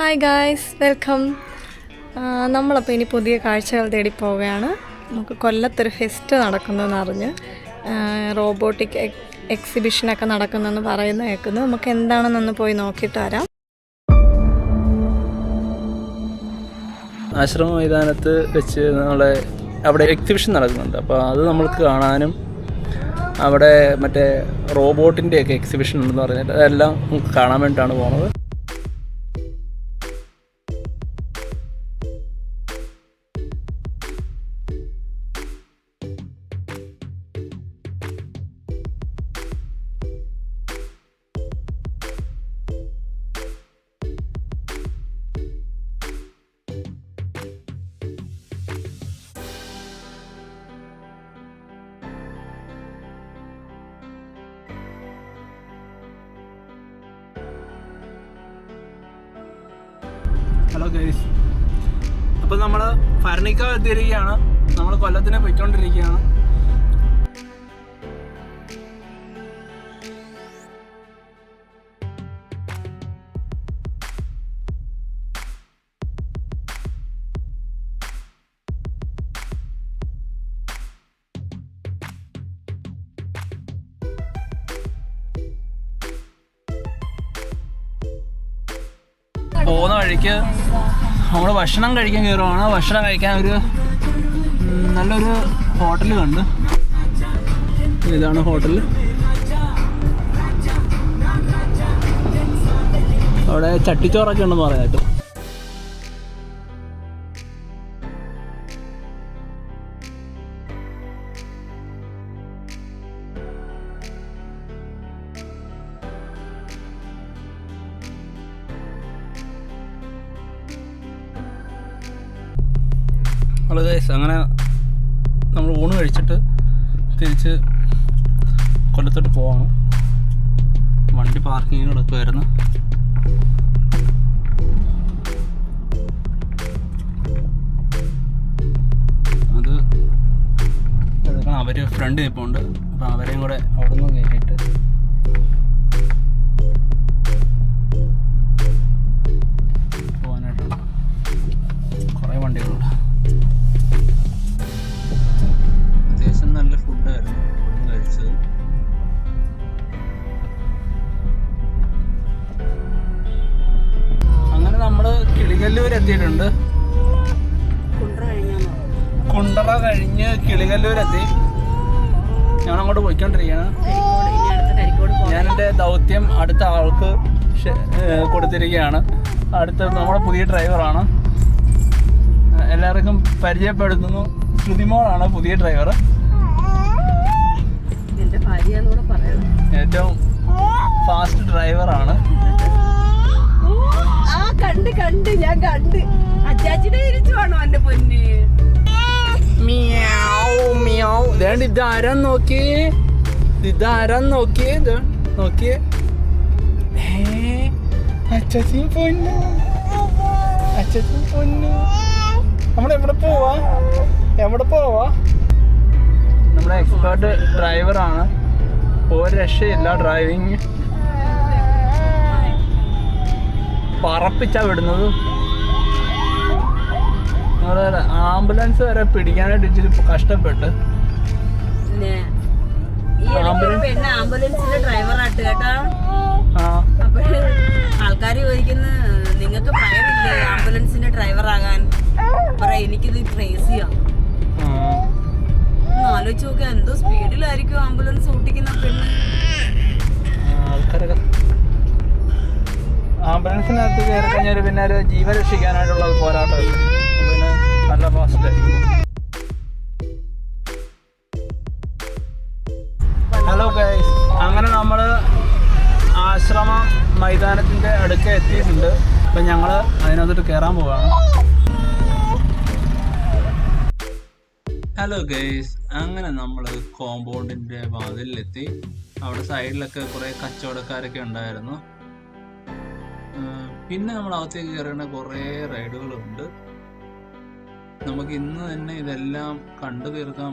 Hi guys welcome നമ്മളപ്പോൾ ഇനി പുതിയ കാഴ്ചകൾ തേടി പോവുകയാണ്. നമുക്ക് കൊല്ലത്തൊരു ഫെസ്റ്റ് നടക്കുന്നതെന്ന് അറിഞ്ഞ് റോബോട്ടിക് എക്സിബിഷനൊക്കെ നടക്കുന്നതെന്ന് പറയുന്ന കേൾക്കുന്നു നമുക്ക് എന്താണെന്നൊന്ന് പോയി നോക്കിയിട്ട് വരാം. ആശ്രമ മൈതാനത്ത് വെച്ച് നമ്മളെ അവിടെ എക്സിബിഷൻ നടക്കുന്നുണ്ട്. അപ്പോൾ അത് നമ്മൾക്ക് കാണാനും അവിടെ മറ്റേ റോബോട്ടിന്റെയൊക്കെ എക്സിബിഷൻ ഉണ്ടെന്ന് പറഞ്ഞിട്ട് അതെല്ലാം നമുക്ക് കാണാൻ വേണ്ടിയിട്ടാണ് പോകുന്നത്. അപ്പോൾ നമ്മൾ ഫർണിക്ക എത്തിയിരിക്കുകയാണ് നമ്മൾ കൊല്ലത്തിനെ പോയിക്കൊണ്ടിരിക്കുകയാണ്. പോകുന്ന വഴിക്ക് നമ്മൾ ഭക്ഷണം കഴിക്കാൻ കയറുവാണ്. ഭക്ഷണം കഴിക്കാൻ ഒരു നല്ലൊരു ഹോട്ടൽ കണ്ട്. ഇതാണ് ഹോട്ടൽ അവിടെ ചട്ടിച്ചോറൊക്കെ ഉണ്ടെന്ന് പറയാം അങ്ങനെ നമ്മൾ ഊണ് കഴിച്ചിട്ട് തിരിച്ച് കൊല്ലത്തോട്ട് പോവാണ്. വണ്ടി പാർക്കിങ്ങിന് കിടക്കുമായിരുന്നു അത് അവർ ഫ്രണ്ട് നിൽപ്പുണ്ട് അപ്പം അവരെയും കൂടെ അവിടെ നിന്ന് കയറ്റിയിട്ട് കിളികല്ലൂർ എത്തിയിട്ടുണ്ട്. കുണ്ടറ കഴിഞ്ഞ് കിളികല്ലൂർ എത്തി ഞാൻ അങ്ങോട്ട് പോയിക്കൊണ്ടിരിക്കുകയാണ്. ഞാൻ എന്റെ ദൗത്യം അടുത്ത ആൾക്ക് കൊടുത്തിരിക്കുകയാണ്. അടുത്ത നമ്മുടെ പുതിയ ഡ്രൈവറാണ്. എല്ലാവർക്കും പരിചയപ്പെടുത്തുന്നു. ശ്രുതിമോളാണ് പുതിയ ഡ്രൈവർ. ഏറ്റവും ഫാസ്റ്റ് ഡ്രൈവറാണ്. കണ്ട് കണ്ട് ഞാൻ കണ്ട്. അച്ചാച്ചിനെ തിരിച്ചു വേണോ എന്റെ പൊന്ന്? ഇതേണ്ട പൊന്നു. നമ്മൾ എവിടെ പോവാ? പോവാ? നമ്മുടെ എക്സ്പേർട്ട് ഡ്രൈവറാണ് ഒരു രക്ഷയില്ല ഡ്രൈവിങ് പറപ്പിച്ചാ വിടുന്നത്? ആംബുലൻസ് വരെ പിടിക്കാനായിട്ട് ഇച്ചിരി കഷ്ടപ്പെട്ട്. ആംബുലൻസിന്റെ ഡ്രൈവറാട്ട് കേട്ടാ. ആൾക്കാർ ചോദിക്കുന്ന നിങ്ങൾക്ക് ഭയമില്ലേ ആംബുലൻസിന്റെ ഡ്രൈവറാകാൻ? പറ എനിക്കിത് ട്രേസ് ചെയ്യാം. ആ. ഒന്ന് ആലോചിച്ച് നോക്കിയാ എന്തോ സ്പീഡിലായിരിക്കും ആംബുലൻസ് ഓട്ടിക്കുന്ന പെണ്ണ്. ആൾക്കാരൊക്കെ ആംബുലൻസിനകത്ത് കയറി കഴിഞ്ഞാൽ പിന്നെ ഒരു ജീവൻ രക്ഷിക്കാനായിട്ടുള്ള പോരാട്ടം പിന്നെ നല്ല ഫാസ്റ്റ് ഹലോ ഗൈസ് അങ്ങനെ നമ്മൾ ആശ്രമ മൈതാനത്തിന്റെ അടുക്ക എത്തിയിട്ടുണ്ട്. അപ്പം ഞങ്ങൾ അതിനകത്തോട്ട് കയറാൻ പോവാണ്. ഹലോ ഗൈസ് അങ്ങനെ നമ്മൾ കോമ്പൗണ്ടിന്റെ വാതിലിലെത്തി. അവിടെ സൈഡിലൊക്കെ കുറേ കച്ചവടക്കാരൊക്കെ ഉണ്ടായിരുന്നു. പിന്നെ നമ്മൾ അകത്തേക്ക് കയറുന്ന കുറേ റൈഡുകളുണ്ട്. നമുക്ക് ഇന്ന് തന്നെ ഇതെല്ലാം കണ്ടു തീർക്കാൻ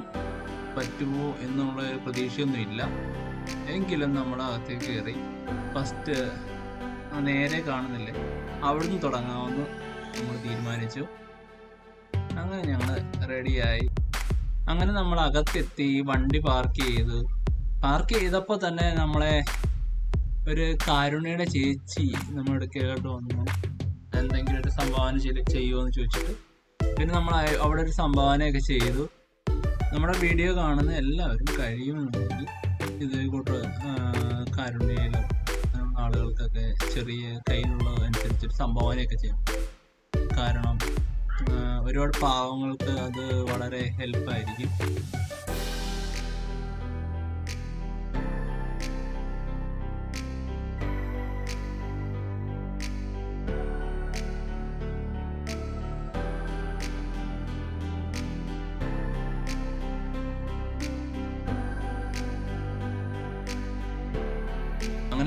പറ്റുമോ എന്നുള്ള ഒരു പ്രതീക്ഷയൊന്നും ഇല്ല എങ്കിലും നമ്മൾ അകത്തേക്ക് കയറി ഫസ്റ്റ് നേരെ കാണുന്നില്ലേ അവിടുന്ന് തുടങ്ങാമെന്ന് നമ്മൾ തീരുമാനിച്ചു. അങ്ങനെ ഞങ്ങൾ റെഡിയായി. അങ്ങനെ നമ്മൾ അകത്തെത്തി വണ്ടി പാർക്ക് ചെയ്ത്. പാർക്ക് ചെയ്തപ്പോൾ തന്നെ നമ്മളെ ഒരു കാരുണ്യയുടെ ചേച്ചി നമ്മുടെ അടുക്കലോട്ട് വന്നു എന്തെങ്കിലും ഒരു സംഭാവന ചെയ്ത് ചെയ്യുമോ എന്ന് ചോദിച്ചിട്ട് പിന്നെ നമ്മൾ അവിടെ ഒരു സംഭാവനയൊക്കെ ചെയ്തു. നമ്മുടെ വീഡിയോ കാണുന്ന എല്ലാവരും കഴിയുമെന്നുണ്ടെങ്കിൽ ഇത് കൂട്ട് കാരുണ്യയിലോ ആളുകൾക്കൊക്കെ ചെറിയ കയ്യിലുള്ളത് അനുസരിച്ചൊരു സംഭാവനയൊക്കെ ചെയ്യണം കാരണം ഒരുപാട് പാവങ്ങൾക്ക് അത് വളരെ ഹെൽപ്പായിരിക്കും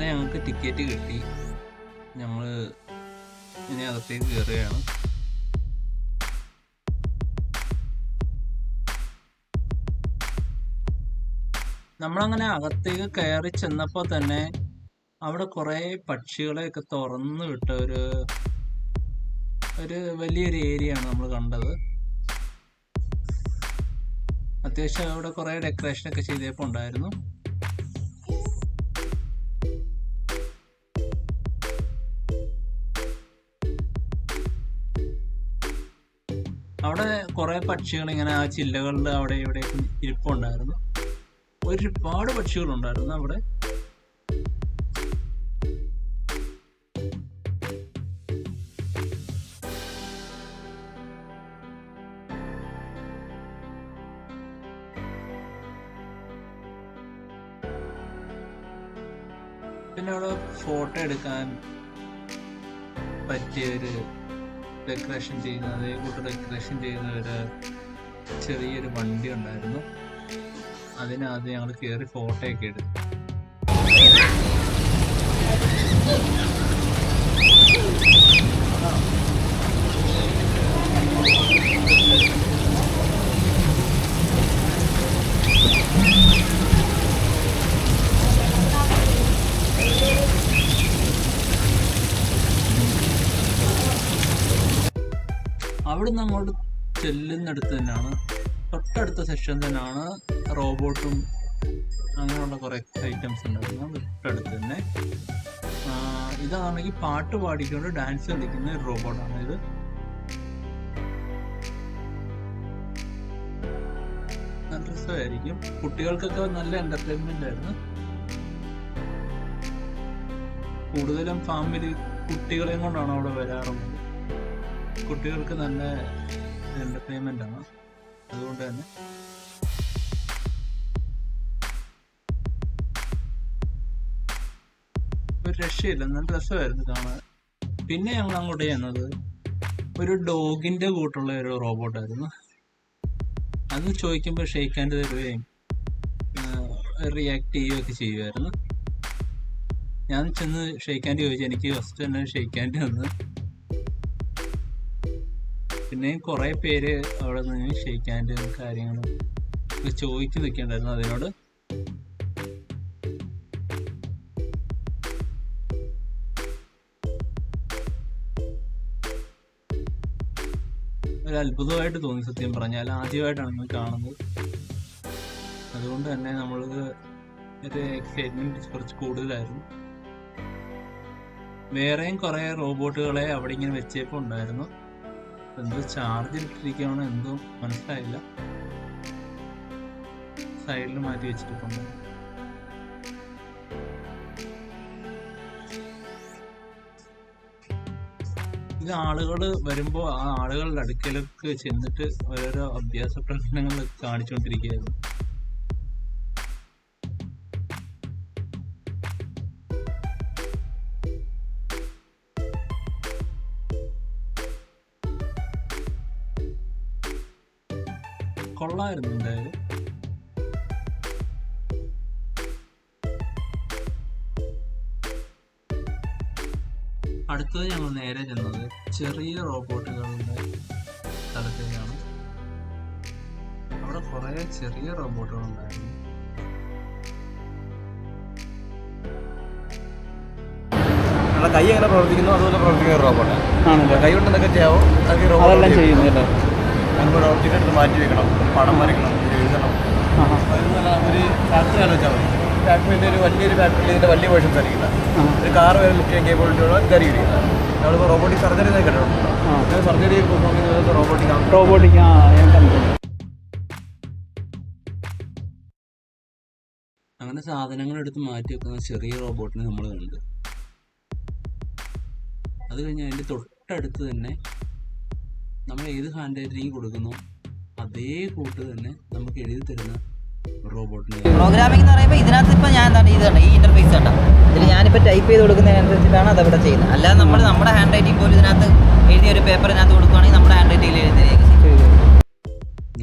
അങ്ങനെ ഞങ്ങൾക്ക് ടിക്കറ്റ് കിട്ടി. ഞങ്ങൾ ഇനി അകത്തേക്ക് കയറുകയാണ് നമ്മളങ്ങനെ അകത്തേക്ക് കയറി ചെന്നപ്പോൾ തന്നെ അവിടെ കുറേ പക്ഷികളെയൊക്കെ തുറന്നു വിട്ട ഒരു ഒരു വലിയൊരു ഏരിയ ആണ് നമ്മൾ കണ്ടത്. അത്യാവശ്യം അവിടെ കുറേ ഡെക്കറേഷൻ ഒക്കെ ചെയ്തപ്പോൾ ഉണ്ടായിരുന്നു. കുറെ പക്ഷികൾ ഇങ്ങനെ ആ ചില്ലകളുടെ അവിടെ ഇവിടെ ഇരിപ്പുണ്ടായിരുന്നു. ഒരുപാട് പക്ഷികൾ ഉണ്ടായിരുന്നു അവിടെ. പിന്നെ അവിടെ ഫോട്ടോ എടുക്കാൻ പറ്റിയ ഒരു ഡെക്കറേഷൻ ചെയ്യുന്ന അതേ കൂട്ട് ഡെക്കറേഷൻ ചെയ്യുന്ന ഒരു ചെറിയൊരു വണ്ടി ഉണ്ടായിരുന്നു. അതിനകത്ത് ഞങ്ങൾ കയറി ഫോട്ടോ ഒക്കെ എടുത്തു. അവിടുന്ന് അങ്ങോട്ട് ചെല്ലുന്നിടത്ത് തന്നെയാണ്. തൊട്ടടുത്ത സെക്ഷൻ തന്നെയാണ് റോബോട്ടും അങ്ങനെയുള്ള കുറേ ഐറ്റംസ് ഉണ്ടായിരുന്നു തൊട്ടടുത്ത് തന്നെ. ഇതാണെങ്കിൽ പാട്ട് പാടിക്കൊണ്ട് ഡാൻസ് കളിക്കുന്ന ഒരു റോബോട്ടാണ് ഇത്. നല്ല രസമായിരിക്കും. കുട്ടികൾക്കൊക്കെ നല്ല എന്റർടൈൻമെന്റ് ആയിരുന്നു. കൂടുതലും ഫാമിലി കുട്ടികളെയും കൊണ്ടാണ് അവിടെ വരാറുള്ളത്. കുട്ടികൾക്ക് നല്ല എന്റർടൈൻമെന്റ് ആണ്. അതുകൊണ്ട് തന്നെ. ഒരു രക്ഷയില്ല. നല്ല രസമായിരുന്നു കാണാൻ. പിന്നെ ഞങ്ങൾ അങ്ങോട്ട് ചെന്നത് ഒരു ഡോഗിന്റെ കൂട്ടുള്ള ഒരു റോബോട്ടായിരുന്നു അത് ചോദിക്കുമ്പോൾ ഷെയ്ക്ക് ഹാൻഡ് തരുകയും റിയാക്ട് ചെയ്യുകയൊക്കെ ചെയ്യുമായിരുന്നു ഞാൻ ചെന്ന് ഷെയ്ക്ക് ഹാൻഡ് ചോദിച്ചു എനിക്ക് ഫസ്റ്റ് തന്നെ ഷെയ്ക്ക് ഹാൻഡ് പിന്നെയും കുറേ പേര് അവിടെ നിന്ന് ഷെയ്ക്കാന്റെ കാര്യങ്ങളും ചോദിച്ചു നിൽക്കണ്ടായിരുന്നു അതിനോട്. ഒരു അത്ഭുതമായിട്ട് തോന്നി സത്യം പറഞ്ഞാൽ ആദ്യമായിട്ടാണ് നമ്മൾ കാണുന്നത്. അതുകൊണ്ട് തന്നെ നമ്മൾക്ക് ഒരു എക്സൈറ്റ്മെന്റ് കുറച്ച് കൂടുതലായിരുന്നു. വേറെയും കുറേ റോബോട്ടുകളെ അവിടെ ഇങ്ങനെ വെച്ചേപ്പോൾ ഉണ്ടായിരുന്നു എന്തോ ചാർജ് ഇട്ടിരിക്കുകയാണോ എന്തോ മനസ്സിലായില്ല. സൈഡിൽ മാറ്റി വെച്ചിട്ടുണ്ട് ഇത് ആളുകൾ വരുമ്പോൾ ആ ആളുകളുടെ അടുക്കലൊക്കെ ചെന്നിട്ട് ഓരോരോ അഭ്യാസ പ്രകടനങ്ങൾ കാണിച്ചുകൊണ്ടിരിക്കുകയായിരുന്നു കൊള്ളായിരുന്നു എന്തായാലും. അടുത്തത് ഞങ്ങൾ നേരെ ചെന്നത് ചെറിയ റോബോട്ടുകളുടെ സ്ഥലത്തേക്കാണ് അവിടെ കുറേ ചെറിയ റോബോട്ടുകളുണ്ടായിരുന്നു. നമ്മുടെ കൈ എങ്ങനെ പ്രവർത്തിക്കുന്നു? അതുപോലെ പ്രവർത്തിക്കുന്ന റോബോട്ടാണ്. കൈ കൊണ്ട് എന്തൊക്കെ ചെയ്യാവോ? അതൊക്കെ റോബോട്ട് അതെല്ലാം ചെയ്യുന്നല്ലേ ഒബ്ജക്റ്റ് എടുത്ത് മാറ്റി വെക്കണം. പടം വരയ്ക്കണം എഴുതണം. അതിനുള്ള ഒരു ഫാക്ടറി ആലോചിച്ചാൽ മതി. ഫാക്ടറിന്റെ ഒരു വലിയൊരു ഫാക്ടറിയിൽ ഇതിന്റെ വലിയ വേർഷൻസ് ആയിരിക്കില്ല ഒരു കാർ വരെ ലിഫ്റ്റ് ചെയ്യാൻ കേബിലിറ്റിയുള്ള ഇതായിരിക്കില്ല നമ്മളിപ്പോൾ റോബോട്ടിക് സർജറി എന്നൊക്കെ കേട്ടിട്ടുണ്ടോ സർജറി പെർഫോം ചെയ്യുന്നത് റോബോട്ടിക് ആണ്. റോബോട്ടിക് ആ ഞാൻ കണ്ടിട്ടുണ്ട് അങ്ങനെ സാധനങ്ങൾ എടുത്ത് മാറ്റി വെക്കുന്ന ചെറിയ റോബോട്ടിനെ നമ്മൾ കണ്ടു. അത് കഴിഞ്ഞ് അതിന്റെ തൊട്ടടുത്ത് തന്നെ നമ്മൾ ഏത് ഹാൻഡ് റൈറ്റിംഗ് കൊടുക്കുന്നു അതേ കൂട്ട് തന്നെ നമുക്ക് എഴുതി തരുന്ന റോബോട്ടിന് പ്രോഗ്രാമിംഗ് എന്ന് പറയുമ്പോൾ ഇതിനകത്ത് ഇപ്പോൾ ഞാൻ എന്താണ് ഇത് ഈ ഇന്റർഫേസ് കണ്ടോ? ഇതിൽ ഞാനിപ്പോൾ ടൈപ്പ് ചെയ്ത് കൊടുക്കുന്നതിനനുസരിച്ചിട്ടാണ് അതവിടെ ചെയ്യുന്നത്. അല്ലാതെ നമ്മൾ നമ്മുടെ ഹാൻഡ് റൈറ്റിംഗ് പോലും ഇതിനകത്ത് എഴുതിയ ഒരു പേപ്പർ ഇതിനകത്ത് കൊടുക്കുകയാണെങ്കിൽ നമ്മുടെ ഹാൻഡ് റൈറ്റിംഗിൽ ചെയ്തു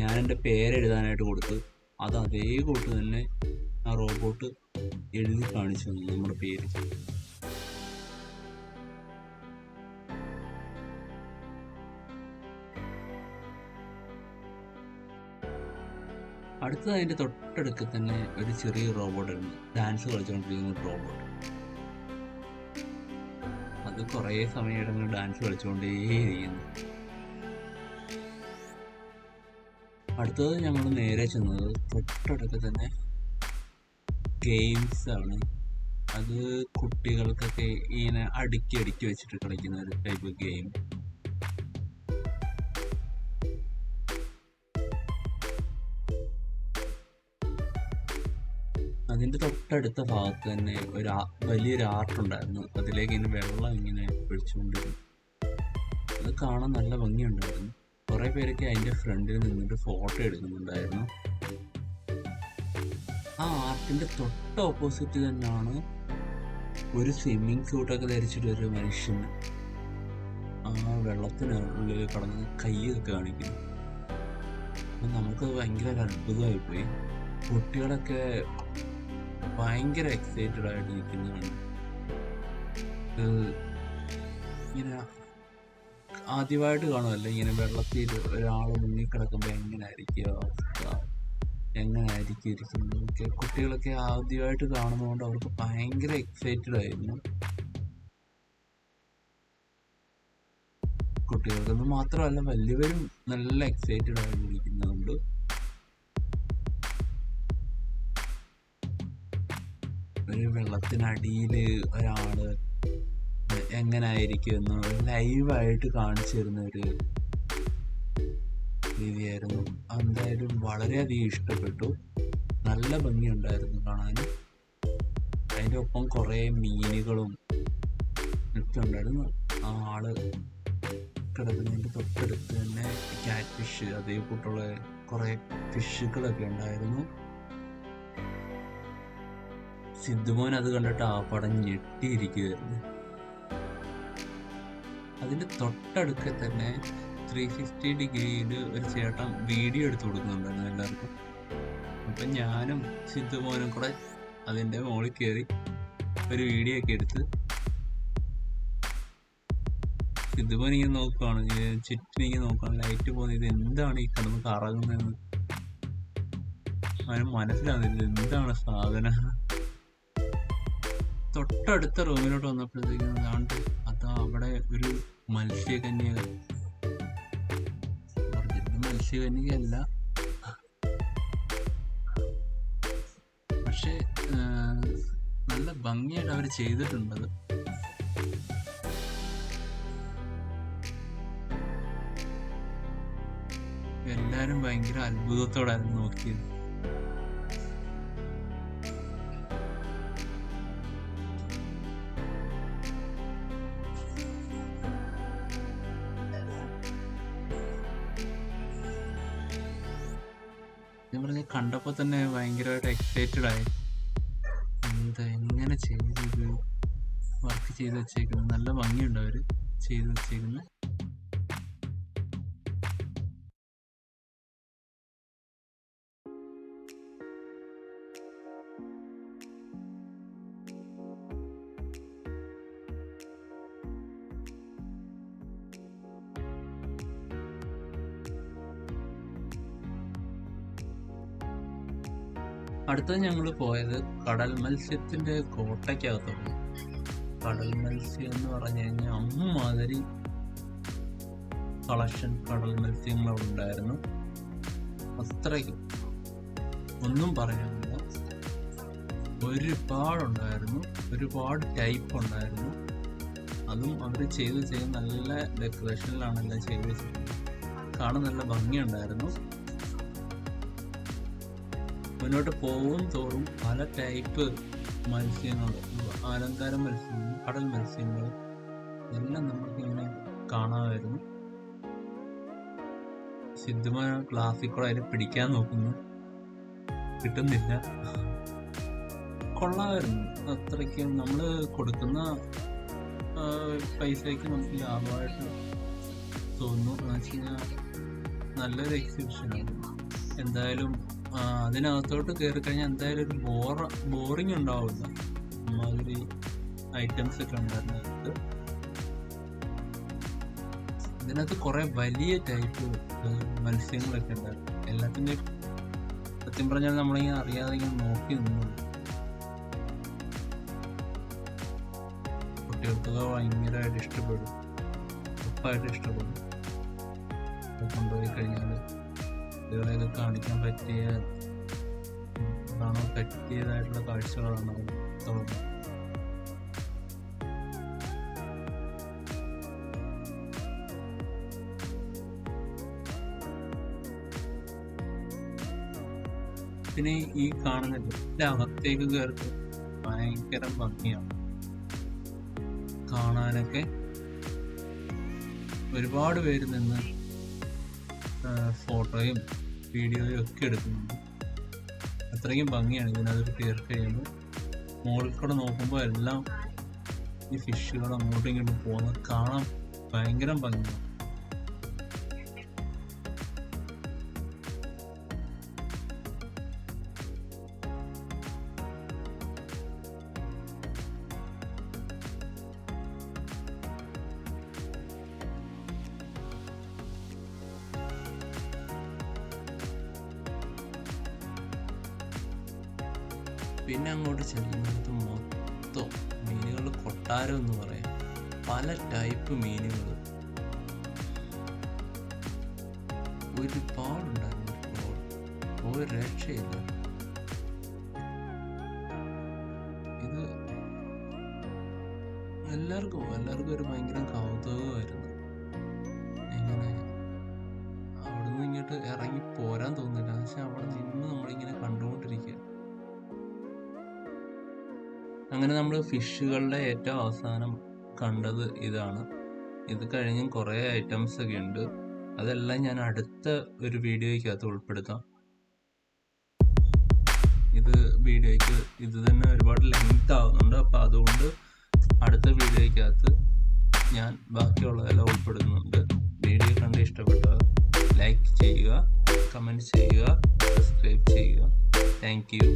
ഞാൻ എന്റെ പേര് എഴുതാനായിട്ട് കൊടുത്ത് അത് അതേ കൂട്ട് തന്നെ ആ റോബോട്ട് എഴുതി കാണിച്ചു തന്നു നമ്മുടെ പേര്. അടുത്തത് അതിന്റെ തൊട്ടടുക്ക് തന്നെ ഒരു ചെറിയ റോബോട്ട് ഉണ്ട്. ഡാൻസ് കളിച്ചുകൊണ്ടിരിക്കുന്ന ഒരു റോബോട്ട് അത് കുറേ സമയം ഡാൻസ് കളിച്ചുകൊണ്ടേയിരിക്കുന്നു അടുത്തത് ഞങ്ങൾ നേരെ ചെന്നത് തൊട്ടടുത്ത് തന്നെ ഗെയിംസ് ആണ്. അത് കുട്ടികൾക്കൊക്കെ ഇങ്ങനെ അടുക്കി അടുക്കി വെച്ചിട്ട് കളിക്കുന്ന ഒരു ടൈപ്പ് ഗെയിം അതിന്റെ തൊട്ടടുത്ത ഭാഗത്ത് തന്നെ ഒരു വലിയൊരു ആർട്ട് ഉണ്ടായിരുന്നു അതിലേക്ക് ഇങ്ങനെ വെള്ളം ഇങ്ങനെ ഒഴിച്ചുകൊണ്ടിരുന്നു. അത് കാണാൻ നല്ല ഭംഗിയുണ്ടായിരുന്നു. കുറേ പേരൊക്കെ അതിന്റെ ഫ്രണ്ടിൽ നിന്നിട്ട് ഫോട്ടോ എടുക്കുന്നുണ്ടായിരുന്നു. ആ ആർട്ടിന്റെ തൊട്ട് ഓപ്പോസിറ്റ് തന്നെയാണ് ഒരു സ്വിമ്മിങ് സ്യൂട്ടൊക്കെ ധരിച്ചിട്ട് ഒരു മനുഷ്യൻ ആ വെള്ളത്തിനുള്ളിൽ കടന്ന് കൈയൊക്കെ കാണിക്കുന്നു. അപ്പം നമുക്ക് ഭയങ്കര ഒരു അത്ഭുതമായി പോയി കുട്ടികളൊക്കെ ഭയങ്കര എക്സൈറ്റഡ് ആയിട്ട് നിൽക്കുന്നതാണ് ഇങ്ങനെ ആദ്യമായിട്ട് കാണുമല്ലോ ഇങ്ങനെ വെള്ളത്തിൽ ഒരാൾ മുങ്ങിക്കിടക്കുമ്പോൾ എങ്ങനെയായിരിക്കും അവസ്ഥ? എങ്ങനെയായിരിക്കും ഇരിക്കുന്നത്? ഒക്കെ കുട്ടികളൊക്കെ ആദ്യമായിട്ട് കാണുന്നതുകൊണ്ട് അവർക്ക് ഭയങ്കര എക്സൈറ്റഡ് ആയിരുന്നു. കുട്ടികൾക്കൊന്നും മാത്രമല്ല വലിയവരും നല്ല എക്സൈറ്റഡ് ആയിട്ടിരിക്കുന്നുണ്ട് ഒരു വെള്ളത്തിനടിയിൽ ഒരാൾ എങ്ങനായിരിക്കും എന്ന് ലൈവായിട്ട് കാണിച്ചു തരുന്ന ഒരു രീതിയായിരുന്നു. എന്തായാലും വളരെയധികം ഇഷ്ടപ്പെട്ടു. നല്ല ഭംഗിയുണ്ടായിരുന്നു കാണാൻ അതിന്റെ ഒപ്പം കുറേ മീനുകളും ഒക്കെ ഉണ്ടായിരുന്നു. ആ ആൾ കിടക്കുന്നതിന്റെ തൊട്ടടുത്ത് തന്നെ ക്യാറ്റ് ഫിഷ് അതേ കൂട്ടുള്ള കുറേ ഫിഷുകളൊക്കെ ഉണ്ടായിരുന്നു. സിദ്ധുമോൻ അത് കണ്ടിട്ട് ആ പടം ഞെട്ടിയിരിക്കുകയായിരുന്നു അതിന്റെ തൊട്ടടുക്കെ തന്നെ ത്രീ സിക്സ്റ്റി ഡിഗ്രിയിൽ ഒരു ചേട്ടൻ വീഡിയോ എടുത്തു കൊടുക്കുന്നുണ്ടായിരുന്നു എല്ലാവർക്കും. അപ്പം ഞാനും സിദ്ധുമോനും കൂടെ അതിന്റെ മുകളിൽ കയറി ഒരു വീഡിയോ ഒക്കെ എടുത്ത് സിദ്ധുമോൻ ഇങ്ങനെ ഇങ്ങനെ ചുറ്റും ഇങ്ങനെ നോക്കുകയാണ് ലൈറ്റ് പോകുന്നത് ഇത് എന്താണ് ഈ കിടന്ന് കറങ്ങുന്നതെന്ന്. അവന് മനസ്സിലാകുന്നില്ല എന്താണ് സാധനം? തൊട്ടടുത്ത റൂമിലോട്ട് വന്നപ്പോഴത്തേക്കും അതാണ്ട് അതാ അവിടെ ഒരു മത്സ്യകന്യക. മത്സ്യകന്യകയല്ല. പക്ഷെ നല്ല ഭംഗിയായിട്ട് അവർ ചെയ്തിട്ടുണ്ടത്. എല്ലാരും ഭയങ്കര അത്ഭുതത്തോടായിരുന്നു നോക്കിയത്. കണ്ടപ്പോൾ തന്നെ ഭയങ്കരമായിട്ട് എക്സൈറ്റഡ് ആയി. എന്താ എങ്ങനെ ചെയ്തത് വർക്ക് ചെയ്ത് വെച്ചേക്കുന്നത് നല്ല ഭംഗിയുണ്ട് അവർ ചെയ്ത് വെച്ചേക്കുന്നത് അടുത്തത് ഞങ്ങൾ പോയത് കടൽ മത്സ്യത്തിന്റെ കോട്ടയ്ക്കകത്തോട്ട് കടൽ മത്സ്യം എന്ന് പറഞ്ഞു കഴിഞ്ഞാൽ അമ്മാതിരി കളക്ഷൻ കടൽ മത്സ്യങ്ങൾ അവിടെ ഉണ്ടായിരുന്നു. അത്രയ്ക്കും. ഒന്നും പറയാനില്ല. ഒരുപാടുണ്ടായിരുന്നു. ഒരുപാട് ടൈപ്പ് ഉണ്ടായിരുന്നു. അതും അവർ ചെയ്ത് ചെയ്ത് നല്ല ഡെക്കറേഷനിലാണ് എല്ലാം ചെയ്ത് കാണാൻ നല്ല ഭംഗിയുണ്ടായിരുന്നു. മുന്നോട്ട് പോകും തോറും പല ടൈപ്പ് മത്സ്യങ്ങൾ അലങ്കാര മത്സ്യങ്ങൾ കടൽ മത്സ്യങ്ങൾ എല്ലാം നമുക്ക് ഇങ്ങനെ കാണാമായിരുന്നു. സിദ്ധമായ ഗ്ലാസ്സിൽ കൂടെ അതിൽ പിടിക്കാൻ നോക്കുന്നു. കിട്ടുന്നില്ല. കൊള്ളാമായിരുന്നു. അത്രയ്ക്കും നമ്മൾ കൊടുക്കുന്ന പൈസയ്ക്ക് നമുക്ക് ലാഭമായിട്ട് തോന്നുന്നു. എന്ന് വെച്ച് കഴിഞ്ഞാൽ നല്ലൊരു എക്സിബിഷനാണ് എന്തായാലും അതിനകത്തോട്ട് കയറി കഴിഞ്ഞാൽ എന്തായാലും ഒരു ബോറ ബോറിങ് ഉണ്ടാവില്ല. അമ്മാതിരി ഐറ്റംസ് ഒക്കെ ഉണ്ടായിരുന്നു അതിനകത്ത്. ഇതിനകത്ത് കുറെ വലിയ ടൈപ്പ് മത്സ്യങ്ങളൊക്കെ ഉണ്ടായിരുന്നു. എല്ലാത്തിന്റെ സത്യം പറഞ്ഞാൽ നമ്മളിങ്ങനെ അറിയാതെ ഇങ്ങനെ നോക്കി നിന്നു. കുട്ടികൾക്കൊക്കെ ഭയങ്കരമായിട്ട് ഇഷ്ടപ്പെടും. ഉറപ്പായിട്ട് ഇഷ്ടപ്പെടും. കൊണ്ടുപോയി കഴിഞ്ഞാൽ കുട്ടികളെയൊക്കെ കാണിക്കാൻ പറ്റിയ കാണാൻ പറ്റിയതായിട്ടുള്ള കാഴ്ചകളാണ് തോന്നുന്നത്. പിന്നെ ഈ കാണുന്നത് ഇതിന്റെ അകത്തേക്ക് കയറി ഭയങ്കര ഭംഗിയാണ്. കാണാനൊക്കെ ഒരുപാട് പേര് നിന്ന് ഫോട്ടോയും വീഡിയോയും ഒക്കെ എടുക്കുന്നുണ്ട്. അത്രയും ഭംഗിയാണ് ഇതിനകത്ത് കയറി കഴിയുമ്പോൾ മുകളിൽ കൂടെ നോക്കുമ്പോൾ എല്ലാം ഈ ഫിഷുകൾ അങ്ങോട്ടും ഇങ്ങോട്ടും പോകുന്നത് കാണാൻ ഭയങ്കര ഭംഗിയാണ്. പിന്നെ അങ്ങോട്ട് ചെല്ലുന്നത് മൊത്തം മീനുകൾ കൊട്ടാരം എന്ന് പറയാം. പല ടൈപ്പ് മീനുകൾ ഒരുപാടുണ്ടായിരുന്നു ഒരുപാട്. ഒരു രക്ഷയില്ല. ഇത് എല്ലാവർക്കും എല്ലാവർക്കും ഒരു ഭയങ്കര അങ്ങനെ നമ്മൾ ഫിഷുകളുടെ ഏറ്റവും അവസാനം കണ്ടത് ഇതാണ്. ഇത് കഴിഞ്ഞും കുറേ ഐറ്റംസ് ഒക്കെ ഉണ്ട്. അതെല്ലാം ഞാൻ അടുത്ത ഒരു വീഡിയോയ്ക്കകത്ത് ഉൾപ്പെടുത്താം. ഇത് വീഡിയോയ്ക്ക് ഇത് തന്നെ ഒരുപാട് ലെങ്ത് ആവുന്നുണ്ട്. അപ്പോൾ അതുകൊണ്ട് അടുത്ത വീഡിയോയ്ക്കകത്ത് ഞാൻ ബാക്കിയുള്ളതെല്ലാം ഉൾപ്പെടുന്നുണ്ട് വീഡിയോ കണ്ട് ഇഷ്ടപ്പെട്ടവർ ലൈക്ക് ചെയ്യുക കമന്റ് ചെയ്യുക സബ്സ്ക്രൈബ് ചെയ്യുക. Thank you